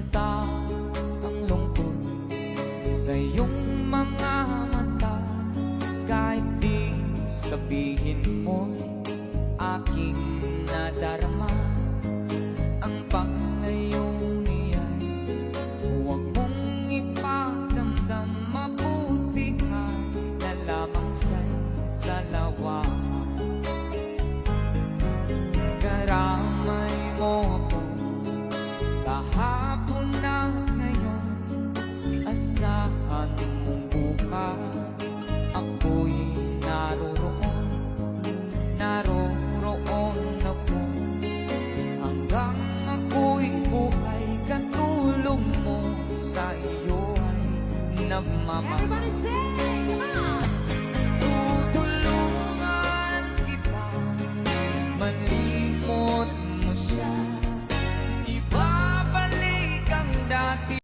halata ang lungkot sa iyong mga mata. Kahit di sabihin mo'y aking nadarama. Ang panglayong iyan Huwag mong ipagdamdam. Mabuti ka na lamang sa'y salawa Karamay nagmamahal Everybody say, come on! Tutulungan kita. Malimot mo siya. Ibabalik ang dati